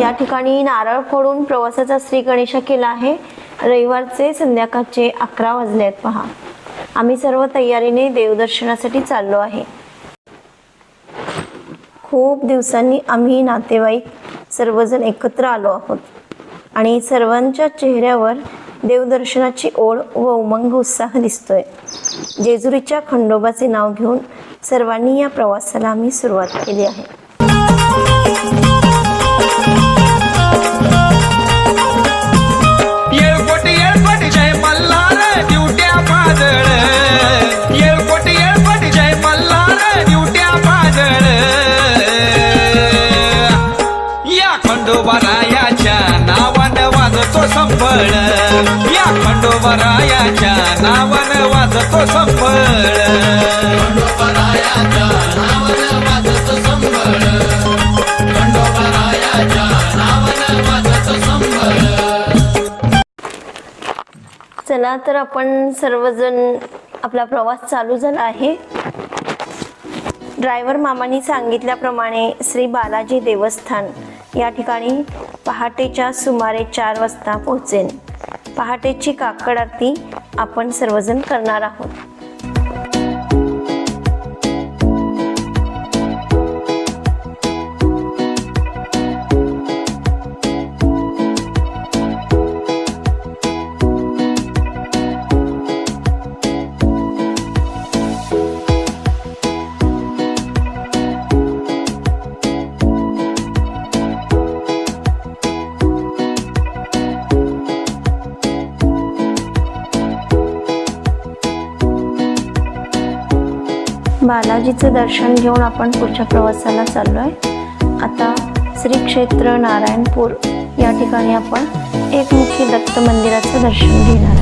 या ठिकाणी नारळ फोडून प्रवासाचा श्री गणेशा केला आहे. रविवारचे संध्याकाळचे अकरा वाजले आहेत पहा. आम्ही सर्व तयारीने देवदर्शनासाठी चाललो आहे. खूप दिवसांनी आम्ही नातेवाईक सर्वजण एकत्र आलो आहोत. आणि सर्वांच्या चेहऱ्यावर देवदर्शनाची ओढ व उमंग उत्साह दिसतोय. जेजुरीच्या खंडोबाचे नाव घेऊन सर्वांनी या प्रवासाला आम्ही सुरुवात केली आहे. वाजतो या खंडोबरायाच्या नावानं वाजतो संफळ चला तर आपण सर्वजण आपला प्रवास चालू झाला आहे. ड्रायव्हर मामानी सांगितल्याप्रमाणे श्री बालाजी देवस्थान या ठिकाणी पहाटेच्या सुमारे चार वाजता पोहोचेन. पहाटेची काकड आरती आपण सर्वजण करणार आहोत. बालाजीचं दर्शन घेऊन आपण पुढच्या प्रवासाला चाललो आहे आता श्री क्षेत्र नारायणपूर या ठिकाणी आपण एकमुखी दत्त मंदिराचं दर्शन घेणार.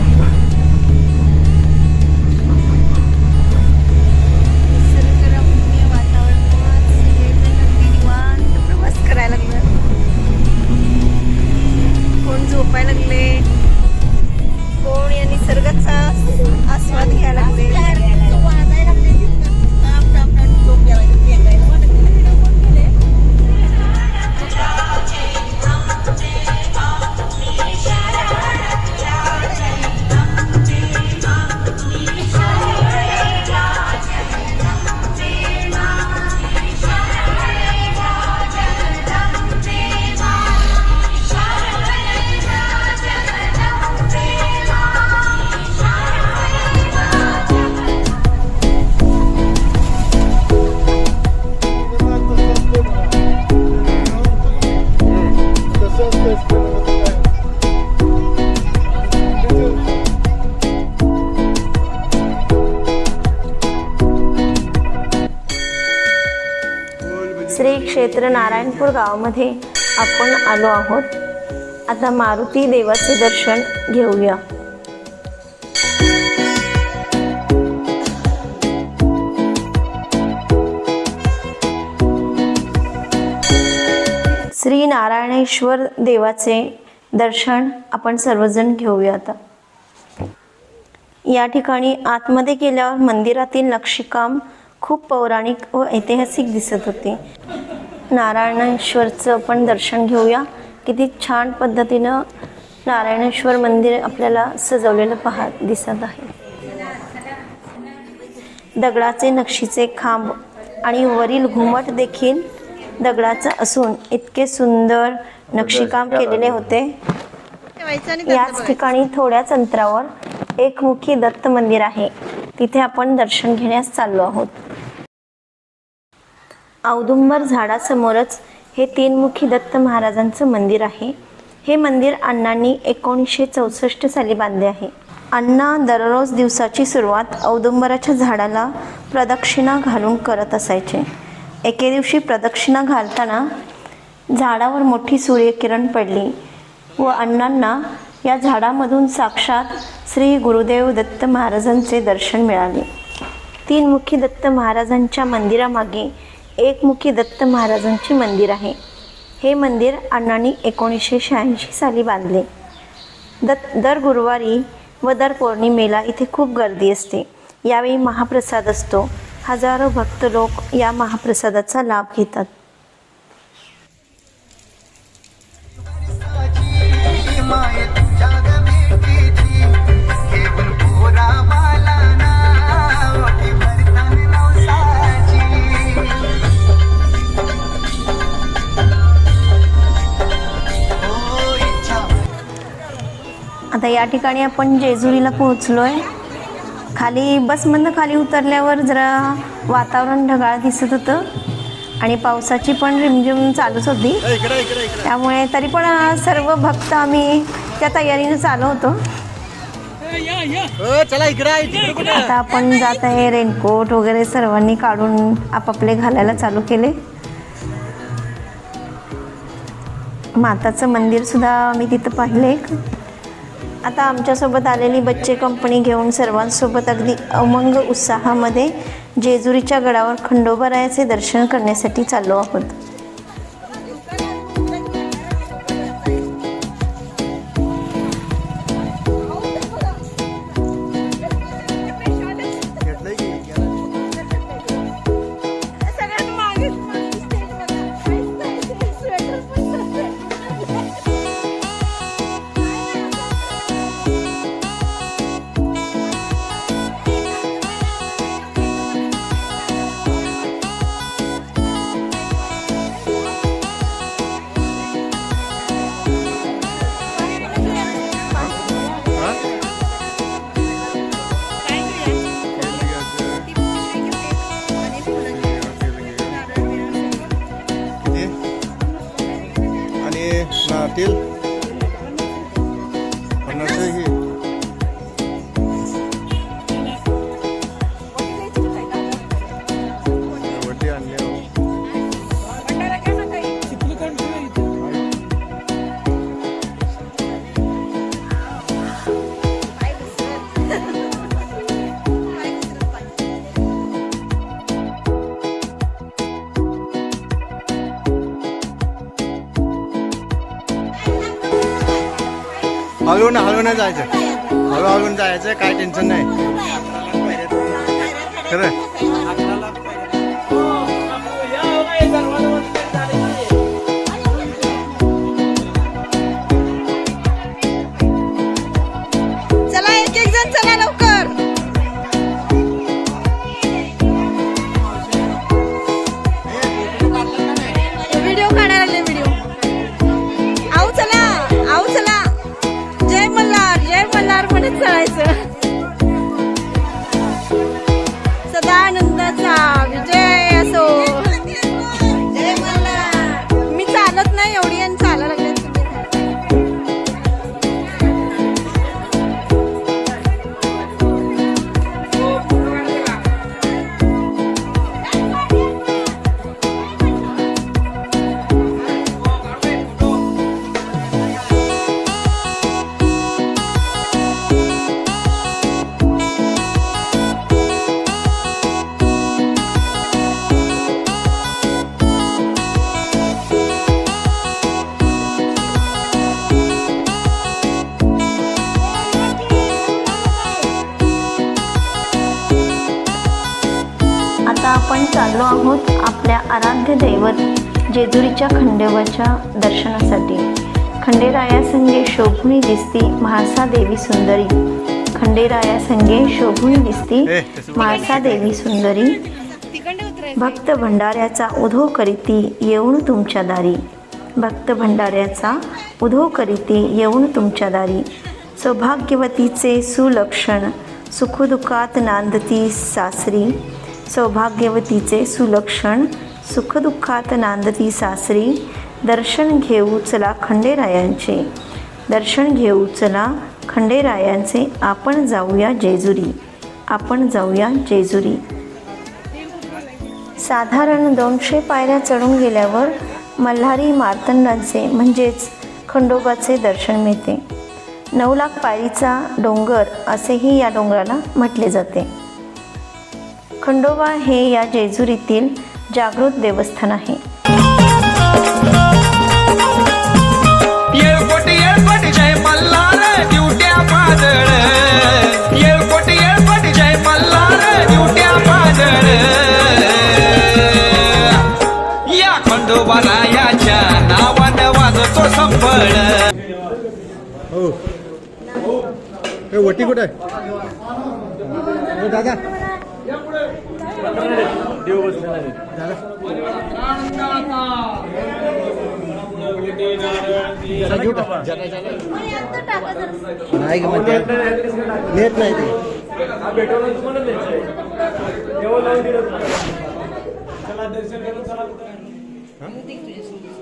श्री क्षेत्र नारायणपूर गावामध्ये आपण आलो आहोत. आता मारुती देवाचे दर्शन घेऊया. श्री नारायणेश्वर देवाचे दर्शन आपण सर्वजण घेऊया आता. या ठिकाणी आतमध्ये गेल्यावर मंदिरातील नक्षीकाम खूप पौराणिक व ऐतिहासिक दिसत होते. नारायणेश्वरचं पण दर्शन घेऊया. किती छान पद्धतीनं नारायणेश्वर मंदिर आपल्याला सजवलेलं पहा दिसत आहे. दगडाचे नक्षीचे खांब आणि वरील घुमट देखील दगडाचं असून इतके सुंदर नक्षीकाम केलेले होते. याच ठिकाणी थोड्याच अंतरावर एकमुखी दत्त मंदिर आहे. तिथे आपण दर्शन घेण्यास चाललो आहोत. औदुंबर झाडासमोरच हे तीनमुखी दत्त महाराजांचं मंदिर आहे. हे मंदिर अण्णांनी एकोणीसशे चौसष्ट साली बांधले आहे. अण्णा दररोज दिवसाची सुरुवात औदुंबराच्या झाडाला प्रदक्षिणा घालून करत असायचे. एके दिवशी प्रदक्षिणा घालताना झाडावर मोठी सूर्यकिरण पडली व अण्णांना या झाडामधून साक्षात श्री गुरुदेव दत्त महाराजांचे दर्शन मिळाले. तीनमुखी दत्त महाराजांच्या मंदिरामागे एकमुखी दत्त महाराजांचे मंदिर आहे. हे मंदिर अण्णांनी एकोणीसशे शहाऐंशी साली बांधले. दत्त दर गुरुवारी व दर पौर्णिमेला इथे खूप गर्दी असते. यावेळी महाप्रसाद असतो. हजारो भक्त लोक या महाप्रसादाचा लाभ घेतात. आता या ठिकाणी आपण जेजुरीला पोहोचलो आहे खाली बसमधनं खाली उतरल्यावर जरा वातावरण ढगाळ दिसत होतं आणि पावसाची पण रिमझिम चालूच होती. त्यामुळे तरी पण सर्व भक्त आम्ही त्या तयारीनं चालू होतो. आता आपण जात आहे रेनकोट वगैरे सर्वांनी काढून आपापले घालायला चालू केले. माताचं मंदिर सुद्धा मी तिथं पाहिले आता आमच्यासोबत आलेली बच्चे कंपनी घेऊन सर्वांसोबत अगदी अमंग उत्साहामध्ये जेजुरीच्या गडावर खंडोबारायाचे दर्शन करण्यासाठी चाललो आहोत. हळून जायचं. हळूहळून जायचं काय टेन्शन नाही. खरं. जेजुरीच्या खंडोबाच्या दर्शनासाठी. खंडेराया संगे शोभुनी दिसती म्हाळसा देवी सुंदरी. खंडेराया संगे शोभुनी दिसती म्हाळसा देवी सुंदरी. भक्त भंडाऱ्याचा उधो करीती येऊन तुमच्या दारी. भक्त भंडाऱ्याचा उधो करीती येऊन तुमच्या दारी. सौभाग्यवतीचे सुलक्षण सुखदुःखात नांदती सासरी. सौभाग्यवतीचे सुलक्षण सुखदुःखात नांदती सासरी दर्शन घेऊ चला खंडेरायांचे. दर्शन घेऊ चला खंडेरायांचे आपण जाऊया जेजुरी. आपण जाऊया जेजुरी. साधारण दोनशे पायऱ्या चढून गेल्यावर मल्हारी मार्तंडांचे म्हणजेच खंडोबाचे दर्शन मिळते. नऊ लाख पायरीचा डोंगर असेही या डोंगराला म्हटले जाते. खंडोबा हे या जेजुरीतील जागृत देवस्थान आहे. येळकोट येळकोट जय मल्हार ड्युट्या पाजळ येळकोट येळकोट जय मल्हार ड्युट्या पाजळ या खंडोबारायाच्या नावानं वाजतो संबळ हो. ए, वटी कुठे आहे? ए, दादा नाही. का नेत नाही ते पाटील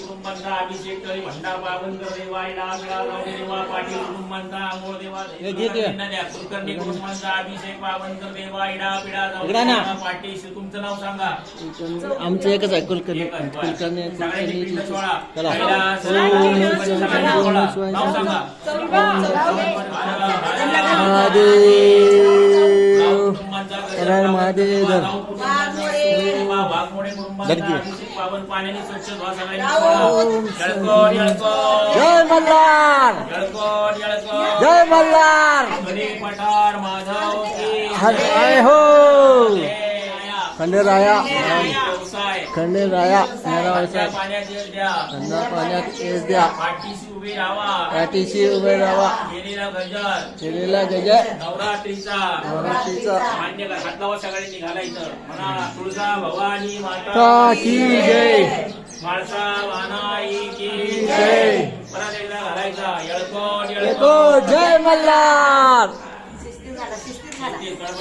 कुटुंबांचा अभिषेक करी भंडार बाबनकर देवा इडा बिडा रावडी देवा पाटील कुटुंबांचा आंघोळ देवा कुलकर्णी कुटुंबांचा अभिषेक बाबनकर देवा इडा बिडा रावडी देवा पाटील तुमचं नाव सांगा आमचं एकच आहे कुलकर्णी. कुलकर्णी महादेव हर महादेव. जय मल्हार. जय मल्हार. हरी हो. जय आया. खंडेराया. मेरा खात्या व्यवसाय पाण्यात द्या. पाण्यात येस द्या. पाठीशी उभी राहा. पाठीशी उभे राहा. गजर. केलेला गजय नवरात्रीचा. नवरात्रीचा. मान्य कर हातलावा सगळ्यांनी घालायचं म्हणा तुळजा भवानी माता का जय. माळसा वानाई की जय. परत एकदा घालायचा. येळकोट येतो येळकोट. जय मल्हार.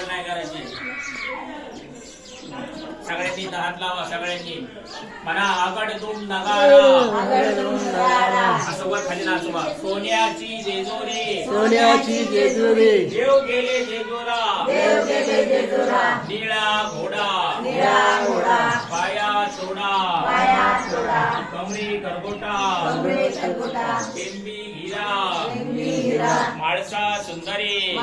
नाही करायची. सगळ्यांनी हात लावा सगळ्यांनी. म्हणा आगड तुम नगारा. खाली नाचवा सोन्याची जेजोरी. सोन्याची जेजुरी. देव गेले जेजोरा. निळा घोडा. पाया चोडा कमरी करगोटा टेंबी हिरा माळसा सुंदरी।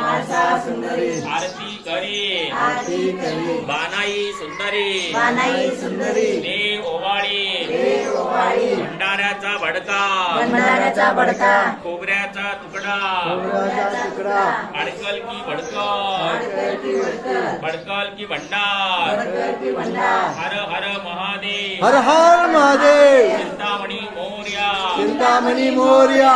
आरती करी। आरती करी। बानाई सुंदरी। बानाई सुंदरी। देव ओवाळी। भंडाऱ्याचा भडका भंडाऱ्याचा बडका खोबऱ्याचा तुकडा। खोबऱ्याचा तुकडा। अडकल की भडकल। भडकल की भंडार। हर हर महादेव। हर हर महादेव। चिंतामणी मोर्या। चिंतामणी मोर्या।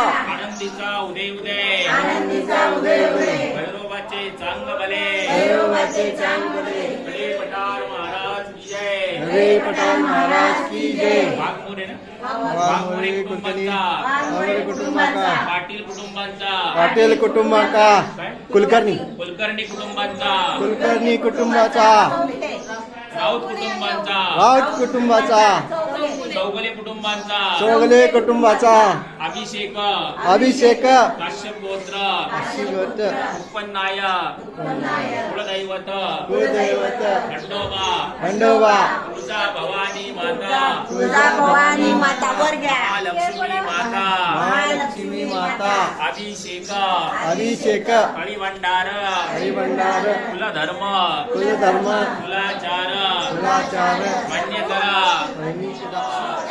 आनंदीचा उदय उदय. आनंदीचा उदय उदय. भैरोबाचे चांग भले. भैरवाचे चांग बले बडे पठार महाराज की जय. हरे पठाण महाराज की जय. वाघमोरे ना? वाघमोरे कुटुंबांचा. वाघमोरे कुटुंबाका पाटील कुटुंबांचा. पाटील कुटुंबाका काय? कुलकर्णी. कुलकर्णी कुटुंबांचा. कुलकर्णी कुटुंबाचा. राऊत कुटुंबांचा. राऊत कुटुंबाचा. चौगले कुटुंबांचा. चोगले कुटुंबाचा. अभिषेक. अभिषेक. काश्यप गोत्र शिवत उत्पन्नाय कुलदैवत. कुलदैवत. खंडोबा. खंडोबा. तुळजा भवानी माता. तुळजा भवानी माता. वर घ्या. महालक्ष्मी माता. महालक्ष्मी माता. अभिषेक. अभिषेक. हरिभंडार हरिभंडार कुलधर्म. कुलधर्म. कुलाचार. कुलाचार. मान्य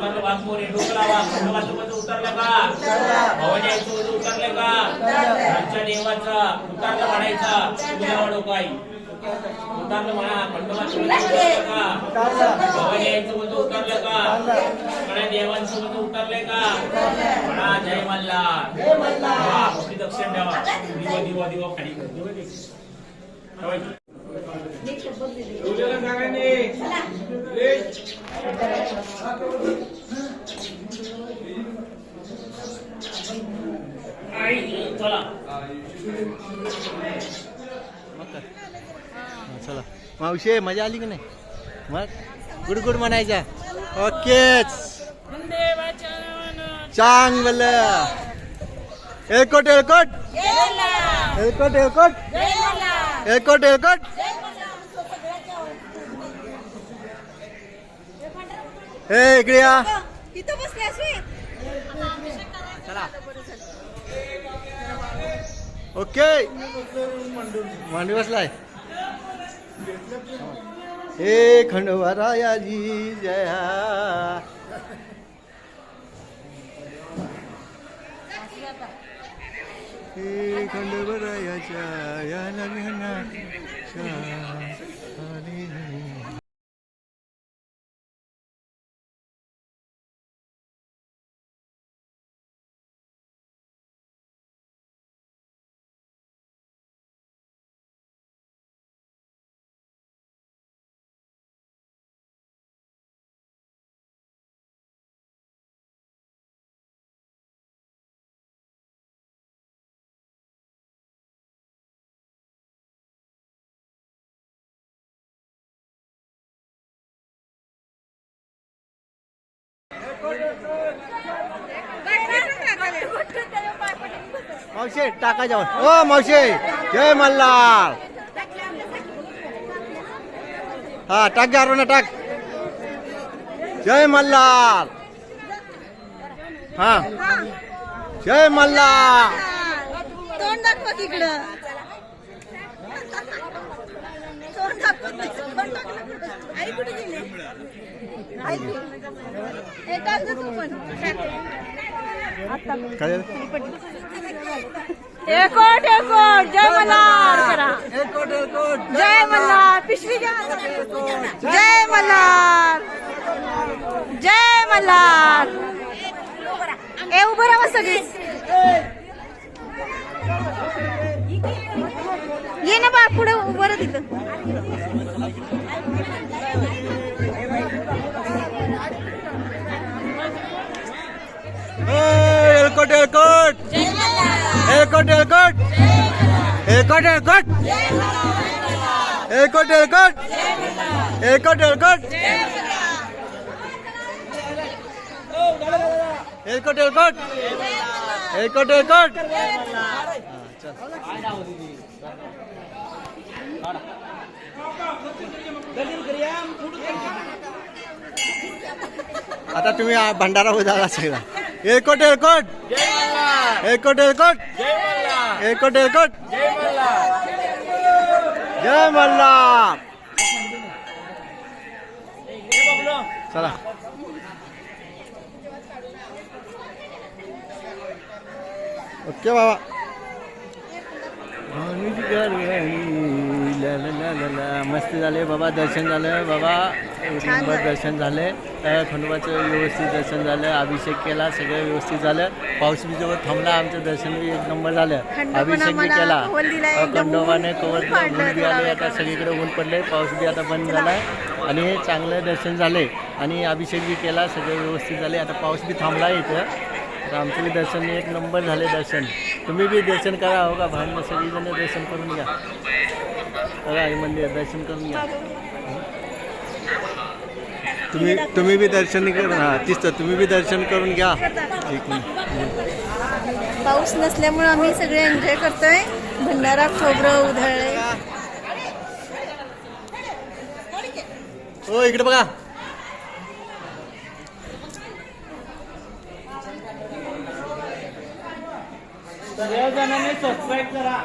बांधव वाघमोरे डोकलावा खंडोबाचं पद उतरलं का? भवानीचं पद उतरलं का? आमच्या देवाचा उतरलं म्हणायचा. तुला उतरलं म्हणा खंडोबाचं पद उतरलं का? भवानीचं पद का? म्हणा देवांचं पद उतरलंय का? म्हणा जय मल्ला दक्षिण द्यावा. दिवा दिवा दिवा खाली करतो चला मावशी मजा आली की नाही? मग? गुड गुड म्हणायच्या. ओकेच. चांगल. एलकोट एलकोट एलकोट एलकोट एलकोट एलकोट हे इकडे या. इथं बसले अश्विन ओके. मांडी बसलाय. हे खंडोबारायाजी जया. हे खंडोबारायाच्या या लग्नाच्या मावशे टाका जाऊन. ओ मावशे जय मल्हार. हा टाक घ्या ना टाक. जय मल्हार. हा. जय मल्हार. तोंड दाखवा तिकडं. इकडं तोंड दाखवा काय एकोट एकोट जय मल्हार करा. एकोट एकोट जय मल्हार. पिशवी घ्या. जय मल्हार. जय मल्हार. ए उभं राहा सगळी. ये ना बा पुढे उभं तिथं. एलकोट एलकोट एलकोट एलकोट एलकोट एलकोट एलकोट एलकोट एलकोट एलकोट एलकोट एलकोट एलकोट एलकोट आता तुम्ही भंडारा उजाळा सगळा ఏకోట్ ఏకోట్ ఏకోట్ ఏకోట్ ఏకోట్ ఏకోట్ జై మల్లా చలా ఓకే బాబా మ్యూజిక్ मस्त झाले बाबा दर्शन झालं बाबा. एक नंबर दर्शन झाले. खंडोबाचं व्यवस्थित दर्शन झालं. अभिषेक केला सगळं व्यवस्थित झालं. पाऊस बी जवळ थांबला आमचं दर्शन बी एक नंबर झालं. अभिषेक बी केला. खंडोबाने कवर ऊन बी आले. आता. सगळीकडे ऊन पडले पाऊस बी आता बंद झालाय. आणि चांगलं दर्शन झाले आणि अभिषेक बी केला सगळं व्यवस्थित झाले आता पाऊस बी थांबला इथं. तर आमचं बी दर्शन एक नंबर झाले दर्शन. तुम्ही बी दर्शन करा हो का? भांडणं सगळीजण दर्शन करून घ्या. हे मंदिर दर्शन करून घ्या. तुम्ही तुम्ही बी दर्शन करून हां तीच तर तुम्ही बी दर्शन करून घ्या. एक मिनिट. पाऊस नसल्यामुळे आम्ही सगळे एन्जॉय करतोय. भंडारा खोबरं उधळले हो इकडे बघा. सर्वजणांनी सबस्क्राईब करा.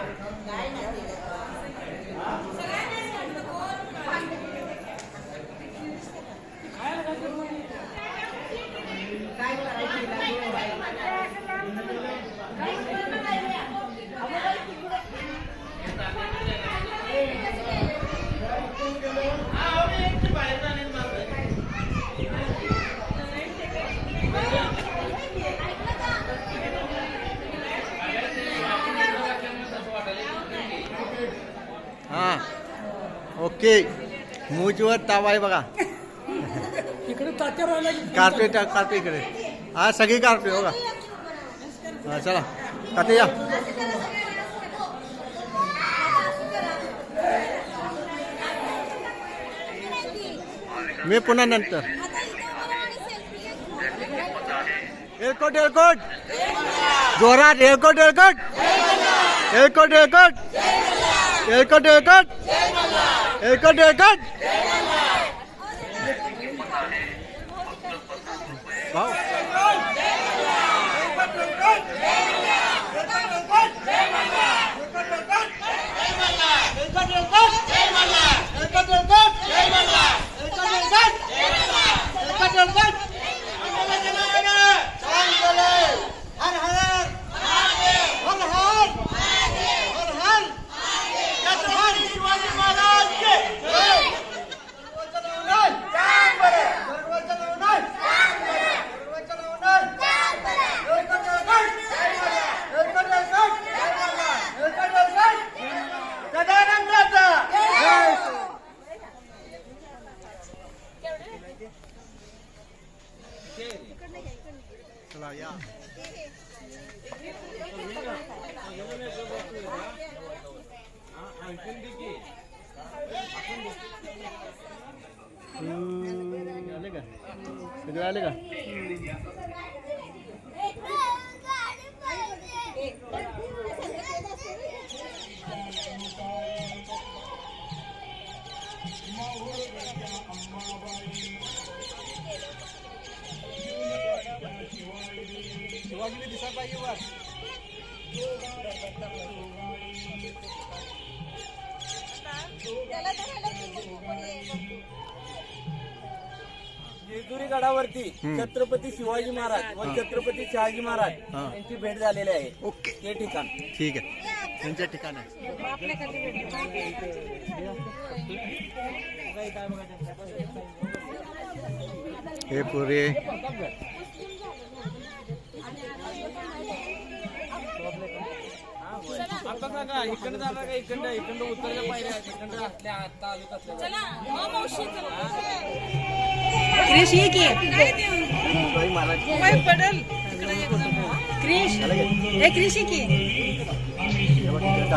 ओके. मूजवर ताव आहे बघा. कार्पेट टाक कार्पेट इकडे. हा सगळी कार्पेट बघा. हा चला. ताते या. मी पुन्हा नंतर. एअरकोट एअरकोट जोरात एअरकोट एअरकोट एअरकोट एअरकोट एअरकोट एअरकोट एकट एकट Let's go. जेजुरी गडावरती छत्रपती शिवाजी महाराज व छत्रपती शहाजी महाराज हा. यांची भेट झालेली आहे. ओके. ते ठिकाण. ठीक आहे. त्यांच्या ठिकाण आहे. हे पुरे आता सांगा इकडे जाणार का इकडं इकडं उत्तरच्या पायऱ्या इकडं असल्या आता आलो कसल्या क्रिश ये की. मोबाईल पडल. क्रिश. ए क्रिश ये की.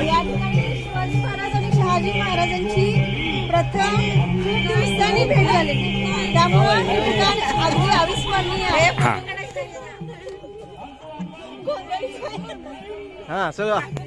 या ठिकाणी शिवाजी महाराज आणि शहाजी महाराजांची प्रथम दिवसांनी भेट झाली. त्यामुळे हे ठिकाण अगदी अविस्मरणीय आहे. हा सगळं.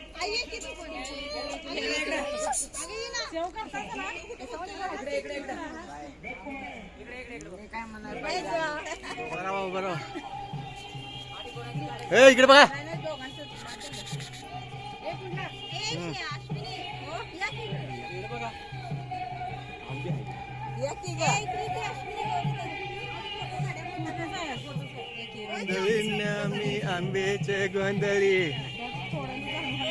बरोबर बरोबर हे इकडे बघा. नवीन आंब्याचे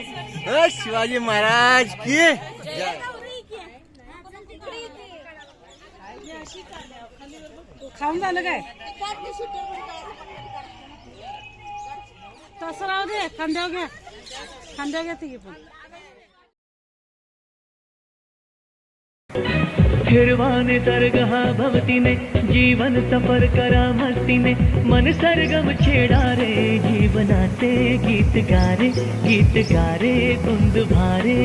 शिवाजी महाराज की? खाऊन झालं काय? तसं राहू दे खांद्यावर घ्या. खांद्यावर घ्या तिघी पण. हिरवाने तरगहा भवतीने जीवन सफर करा मस्तीने मन सरगम छेडा रे जीवनाचे गीत गारे गीत गारे कुंद भारे.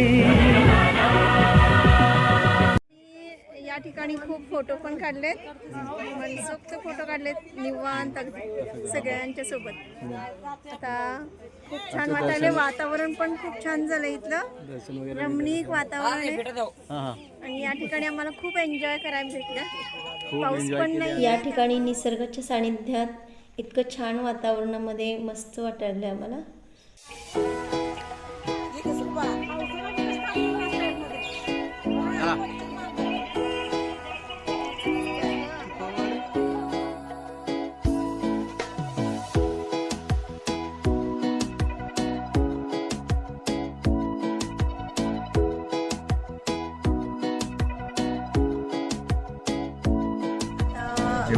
ठिकाणी खूप फोटो पण काढलेत. मनसोक्त फोटो काढलेत निवांत अगदी सगळ्यांच्या सोबत. आता खूप छान वाटायले वातावरण पण खूप छान झालं इथलं. रमणीक वातावरण आहे. आणि या ठिकाणी आम्हाला खूप एन्जॉय करायला भेटलं. खूप पाऊस एन्जॉय पण केले. नाही या ठिकाणी निसर्गाच्या सानिध्यात इतकं छान वातावरणामध्ये मस्त वाटायलं आम्हाला. हा.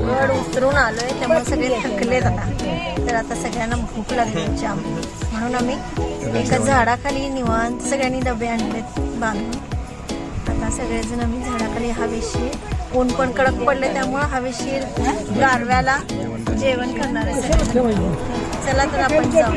गड उतरून आलोय त्यामुळे सगळे थकलेत आता. तर आता सगळ्यांना भूक लागली जाम म्हणून आम्ही एका झाडाखाली निवांत सगळ्यांनी डबे आणलेत बांधून. आता सगळेजण आम्ही झाडाखाली हवेशीर ऊन पण कडक पडले त्यामुळे हवेशीर गारव्याला जेवण करणार आहे. चला तर आपण जाऊ.